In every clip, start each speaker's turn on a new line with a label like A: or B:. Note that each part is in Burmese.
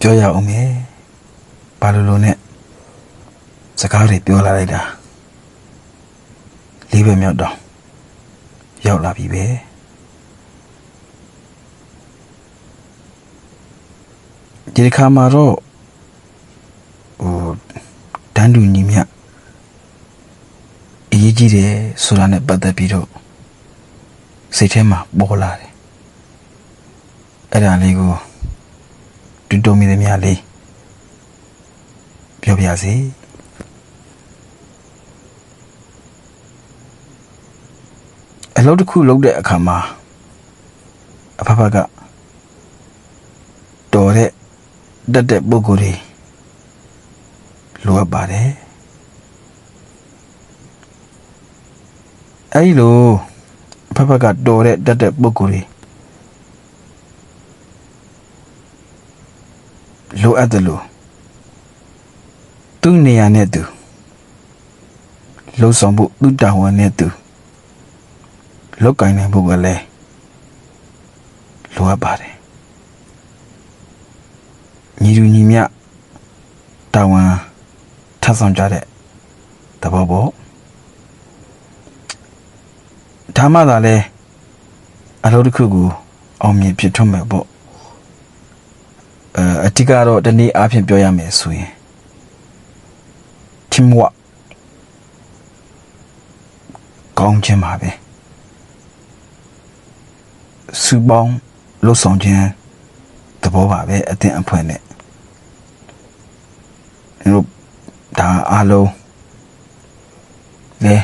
A: ပြောရအောင်မယ်ဘာလို့လို့နဲ့စကားတွေပြောလာလိုက်တာလေးပဲမြောက်တော့ရောက်လာပြီပဲဒီတစ်ခါမှာတော့ဟိုတန်းတူညီမြအရေးကြီးတယ်ဆိုတာနဲ့ပတ်သက်ပြီးတော့စိတ်ထဲမှာပေါ်လာတယ်အဲ့ဒါလေးကို တွင်တုံမိသမျှလေးပြောပြစီအလုပ်တစ်ခုလုပ်တဲ့အခါမှာအဖဖကတော်တဲ့တက်တဲ့ပုဂ္ဂိုလ်တွေလိုအပ်ပါတယ်အဲဒီလိုအဖဖကတော်တဲ့တက်တဲ့ပုဂ္ဂိုလ်တွေ လိုအပ်တယ်လို့သူ့နေရာနဲ့သူလှုပ်ဆောင်ဖို့သူ့တာဝန်နဲ့သူလောက်ကင်နိုင်ဖို့ကလည်းလိုအပ်ပါတယ်ညီလူညီမျှတာဝန်ထပ်ဆောင်ကြတဲ့သဘောပေါ့ဒါမှသာလဲအလုပ်တစ်ခုကိုအောင်မြင်ဖြစ်ထွန်းမယ်ပေါ့ အဲအတိကတော့တနေ့အားဖြင့်ပြောရမယ်ဆိုရင် teamwork ကောင်းခြင်းပါပဲစုပေါင်းလှုပ်ဆောင်ခြင်းသဘောပါပဲအသင်အဖွဲ့နဲ့အဲ့တော့ဒါအားလုံးလဲ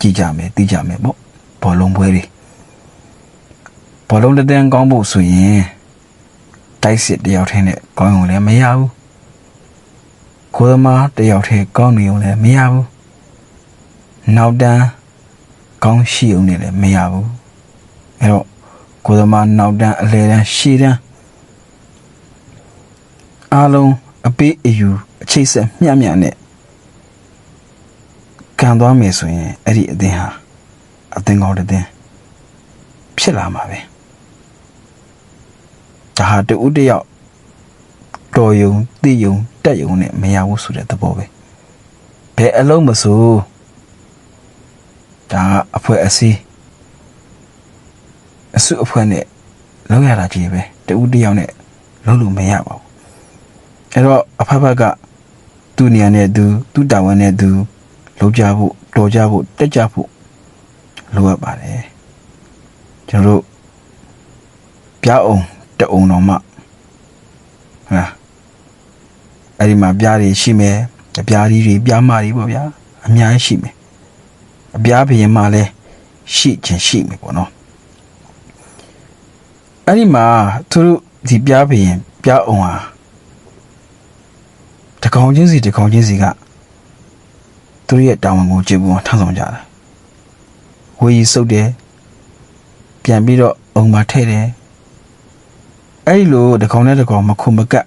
A: ကြည့်ကြမယ်သိကြမယ်ပေါ့ဘောလုံးပွဲတွေဘောလုံးတစ်သင်းကောင်းဖို့ဆိုရင် တိုက်စစ်တယောက်ထင်းနဲ့ကောင်းရုံလည်းမရဘူးကိုယ်သမားတယောက်တည်းကောင်းနေုံလည်းမရဘူးနောက်တန်းကောင်းရှိုံနဲ့လည်းမရဘူးအဲ့တော့ကိုယ်သမားနောက်တန်းအလဲတန်းရှေ့တန်းအားလုံးအပေးအယူအချိတ်ဆက်မျှမျှနဲ့ကန်သွားမယ်ဆိုရင်အဲ့ဒီအသင်းဟာအသင်းကောင်းတဲ့သင်းဖြစ်လာမှာပဲ ဒါဟာတူတယောက်တော်ယုံသိယုံတက်ယုံနဲ့မရဘူးဆိုတဲ့သဘောပဲဘယ်အလုံးမဆိုဒါကအဖွဲအစည်းအစုအဖွဲ့နဲ့လောက်ရတာကြီးပဲတူတယောက်နဲ့လုံးလို့မရပါဘူးအဲ့တော့အဖက်ဖက်ကသူ့နေရာနဲ့သူသူ့တာဝန်နဲ့သူလုံးကြဖို့တော်ကြဖို့တက်ကြဖို့လိုအပ်ပါတယ်ကျွန်တော်တို့ပြအောင် တအုံတော်မှဟုတ်လားအဲ့ဒီမှာပြားတွေရှိမယ်အပြားကြီးတွေပြားမတွေပေါ့ဗျာအများကြီးရှိမယ်အပြားဘရင်မှလည်းရှိခြင်းရှိမယ်ပေါ့နော်အဲ့ဒီမှာသူတို့ဒီပြားဘရင်ပြားအောင်ဟာတကောင်ချင်းစီတကောင်ချင်းစီကသူတို့ရဲ့တာဝန်ကိုကြည့်ဖို့ထမ်းဆောင်ကြတာဝေးကြီးစုပ်တယ်ပြန်ပြီးတော့အုံမှာထည့်တယ် အဲ့ဒီလိုတကောင်နဲ့တကောင်မခုမကတ်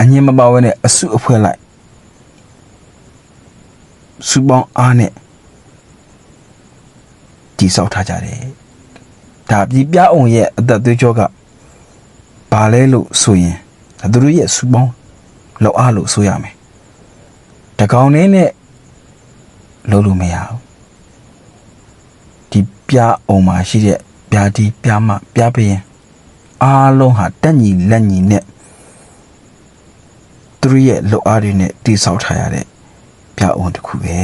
A: အငင်းမပါဝဲနဲ့အစုအဖွဲ့လိုက်စုပေါင်းအားနဲ့တိဆောက်ထားကြတယ်ဒါပြည်ပြအောင်ရဲ့အသက်သွေးကြောကဘာလဲလို့ဆိုရင်ဒါသူတို့ရဲ့စုပေါင်းလောက်အားလို့ဆိုရမယ်တကောင်နဲ့နဲ့လုံးလို့မရဘူးဒီပြအောင်မှာရှိတဲ့ပြာဒီပြမပြပရင် အားလုံးဟာတက်ညီလက်ညီနဲ့သူတို့ရဲ့လှုပ်အားတွေနဲ့တိဆောက်ထားရတဲ့ပြအောင်တစ်ခုပဲ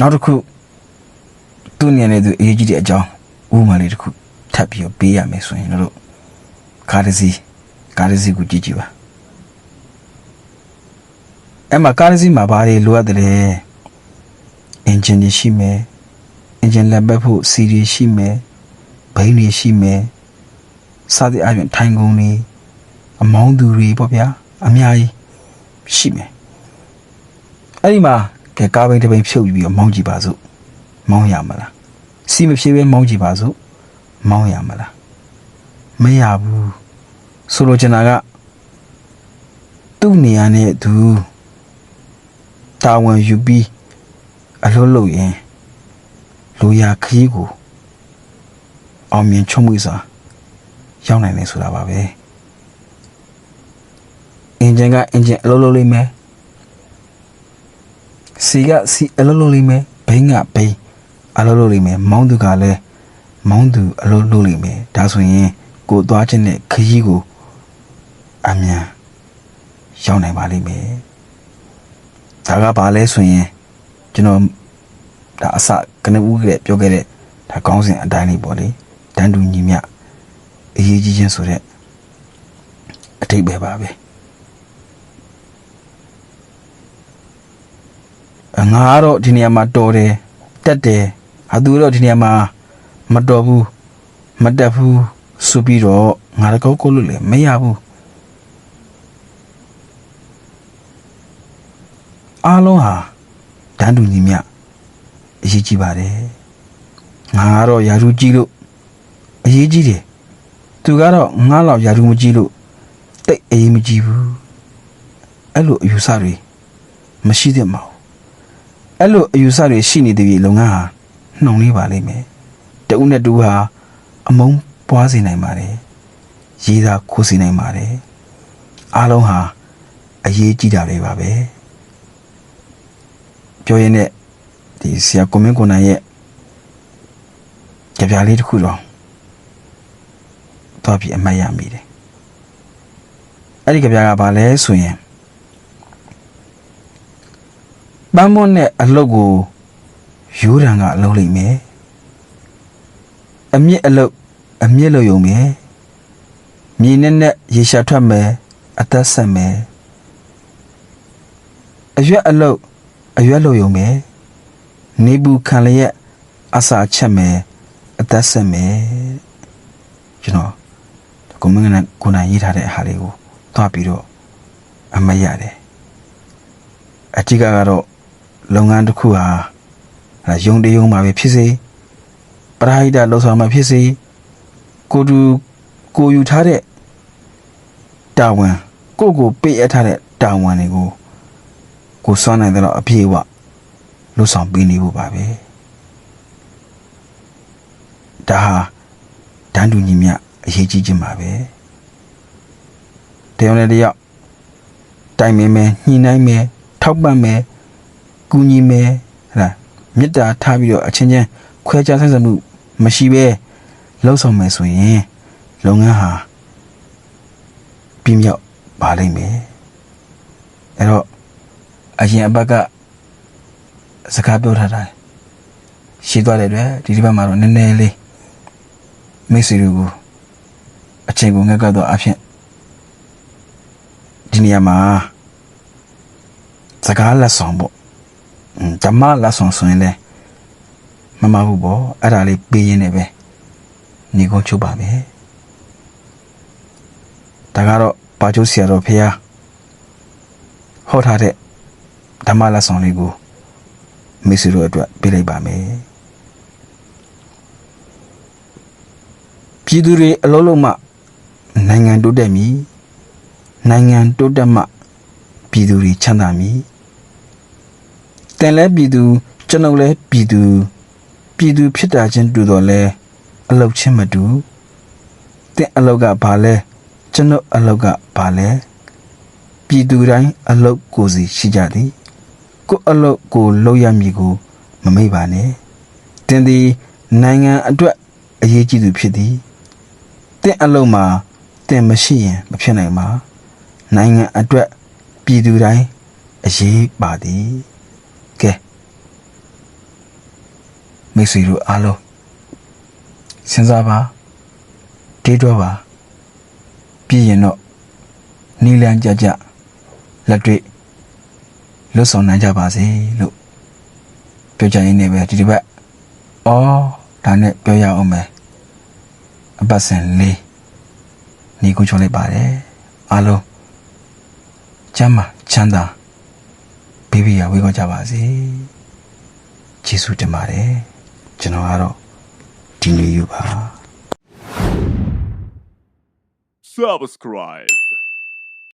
A: နောက်တစ်ခုသူ့ညနေသူအရေးကြီးတဲ့အကြောင်းဥပမာလေးတစ်ခုထပ်ပြီးပေးရမယ်ဆိုရင်တို့ကားတစ်စီးကားတစ်စီးကိုကြည့်ကြည့်ပါအဲ့မှာကားတစ်စီးမှာဘာတွေလိုအပ်တယ်လဲ အင်ဂျင်တွေရှိမယ်အင်ဂျင်လက်ပတ်ဖို့စီတွေရှိမယ်ဘိန်းတွေရှိမယ်စသည့်အပြင်ထိုင်ကုန်တွေအမောင်းသူတွေပေါ့ဗျာအများကြီးရှိမယ်အဲ့ဒီမှာကဲကားဘိန်းတစ်ဘိန်းဖြုတ်ပြီးတော့မောင်းကြည့်ပါစို့မောင်းရမလားစီမဖြေးပဲမောင်းကြည့်ပါစို့မောင်းရမလားမရဘူးဆိုလိုချင်တာကသူ့နေရာနဲ့သူတာဝန်ယူပြီး အလုပ်လုပ်ရင်လူရခရီးကိုအောင်မြင်ချုံမွေးစွာရောက်နိုင်တယ်ဆိုတာပါပဲအင်ဂျင်ကအင်ဂျင်အလုံးလုံးလေးမယ်စီကစီအလုံးလုံးလေးမယ်ဘိန်းကဘိန်းအလုံးလုံးလေးမယ်မောင်းသူကလည်းမောင်းသူအလုံးလုံးလေးမယ်ဒါဆိုရင်ကိုယ်သွားခြင်းနဲ့ခရီးကိုအမြန်ရောက်နိုင်ပါလိမ့်မယ်ဒါကဘာလဲဆိုရင် ကျွန်တော်ဒါအစကနေဦးကလေးပြောခဲ့တဲ့ဒါကောင်းစဉ်အတိုင်းလေးပေါ့လေတန်တူညီမြအရေးကြီးခြင်းဆိုတဲ့အထိပ္ပယ်ပါပဲအငါကတော့ဒီနေရာမှာတော်တယ်တက်တယ်အသူတော့ဒီနေရာမှာမတော်ဘူးမတက်ဘူးဆိုပြီးတော့ငါတကောက်ကိုလို့လည်းမရဘူးအားလုံးဟာ တန်တူညီမြအရေးကြီးပါတယ်ငါကတော့ယာရုကြီးလို့အရေးကြီးတယ်သူကတော့ငါလောက်ယာရုမကြီးလို့တိတ်အရေးမကြီးဘူးအဲ့လိုအယူဆတွေမရှိသင့်ပါဘူးအဲ့လိုအယူဆတွေရှိနေတဲ့ပြည်လုပ်ငန်းဟာနှုံလေးပါလိမ့်မယ်တဦးနဲ့တူဟာအမုန်းပွားစေနိုင်ပါတယ်ရေးသားခိုးစေနိုင်ပါတယ်အားလုံးဟာအရေးကြီးတာတွေပါပဲ ပြောရင်းနဲ့ဒီဆရာကိုမင်းကိုနိုင်ရဲ့ကြပြလေးတစ်ခုတော့တော့ပြီးအမှတ်ရမိတယ်အဲ့ဒီကြပြကဘာလဲဆိုရင်ပန်းမွန်းနဲ့အလုတ်ကိုယူရန်ကအလုံးလိုက်မယ်အမြင့်အလုတ်အမြင့်လို့ယုံမယ်မြေနဲ့နဲ့ရေရှာထွက်မယ်အသက်ဆက်မယ်အရွက်အလုတ် အရွက်လို့ယုံမယ်နေဘူးခံလျက်အစာချက်မယ်အသက်ဆက်မယ်ကျွန်တော်ကိုမင်းကကိုနိုင်ရေးထားတဲ့အားလေးကိုသွားပြီးတော့အမတ်ရတယ်အတိကကတော့လုပ်ငန်းတစ်ခုဟာအဲယုံတယုံမှာပဲဖြစ်စေပရာဟိတလှုပ်ဆောင်မှာဖြစ်စေကိုတူကိုယူထားတဲ့တာဝန်ကိုကိုပေးအပ်ထားတဲ့တာဝန်တွေကို ကိုစွမ်းနိုင်တဲ့တော့အပြည့်အဝလှုပ်ဆောင်ပေးနေဖို့ပါပဲဒါဟာတန်းတူညီမျှအရေးကြီးခြင်းပါပဲတယောက်နဲ့တယောက်တိုင်မင်းမယ်ညှိနှိုင်းမယ်ထောက်ပံ့မယ်ကူညီမယ်ဟဲ့လားမေတ္တာထားပြီးတော့အချင်းချင်းခွဲခြားဆက်ဆံမှုမရှိပဲလှုပ်ဆောင်မယ်ဆိုရင်လုပ်ငန်းဟာပြင်းမြောက်ပါလိမ့်မယ်အဲ့တော့ အရင်အပတ်ကစကားပြောထားတာရှိသွားတယ်တွေ့ဒီဒီဘက်မှာတော့နည်းနည်းလေးမိတ်ဆွေတို့ကိုအချိန်ကိုငက်ကပ်တော့အဖြစ်ဒီနေရာမှာစကားလက်ဆောင်ပေါ့อืมဓမ္မလက်ဆောင်ဆိုရင်လည်းမမဘူးပေါ့အဲ့ဒါလေးပေးရင်းနဲ့ပဲညီကုန်းချုပ်ပါမယ်ဒါကတော့ပါကျိုးဆရာတော်ဖေဟာဟောထားတဲ့ ဓမ္မလက်ဆောင်လေးကိုမိတ်ဆွေတို့အတွက်ပေးလိုက်ပါမယ်ပြည်သူတွေအလုံးလုံးမှနိုင်ငံတိုးတက်မည်နိုင်ငံတိုးတက်မှပြည်သူတွေချမ်းသာမည်တန်လဲပြည်သူကျွန်ုပ်လဲပြည်သူပြည်သူဖြစ်တာချင်းတူတော့လဲအလုတ်ချင်းမတူတင်အလုတ်ကဘာလဲကျွန်ုပ်အလုတ်ကဘာလဲပြည်သူတိုင်းအလုတ်ကိုယ်စီရှိကြသည် ကိုယ့်အလုပ်ကိုလုပ်ရမည်ကိုမမေ့ပါနဲ့တင်သည်နိုင်ငံအတွက်အရေးကြီးသူဖြစ်သည်တင့်အလုပ်မှာတင်မရှိရင်မဖြစ်နိုင်ပါနိုင်ငံအတွက်ပြည်သူတိုင်းအရေးပါသည်ကဲမိတ်ဆွေတို့အားလုံးစဉ်းစားပါတွေးတော့ပါပြည်ရင်တော့နီလန်းကြကြလက်တွေ့ လွတ်ဆောင်နိုင်ကြပါစေလို့ပြောကြရင်းနဲ့ပဲဒီတစ်ပတ်အော်ဒါနဲ့ပြောရအောင်မယ်အပတ်စဉ်လေးညီကိုချုံလိုက်ပါတယ်အားလုံးကျမ်းမာချမ်းသာဘေးဘီရဝေးကောင်းကြပါစေကျေးဇူးတင်ပါတယ်ကျွန်တော်ကတော့ဒီနေ့ယူပါ
B: Subscribe.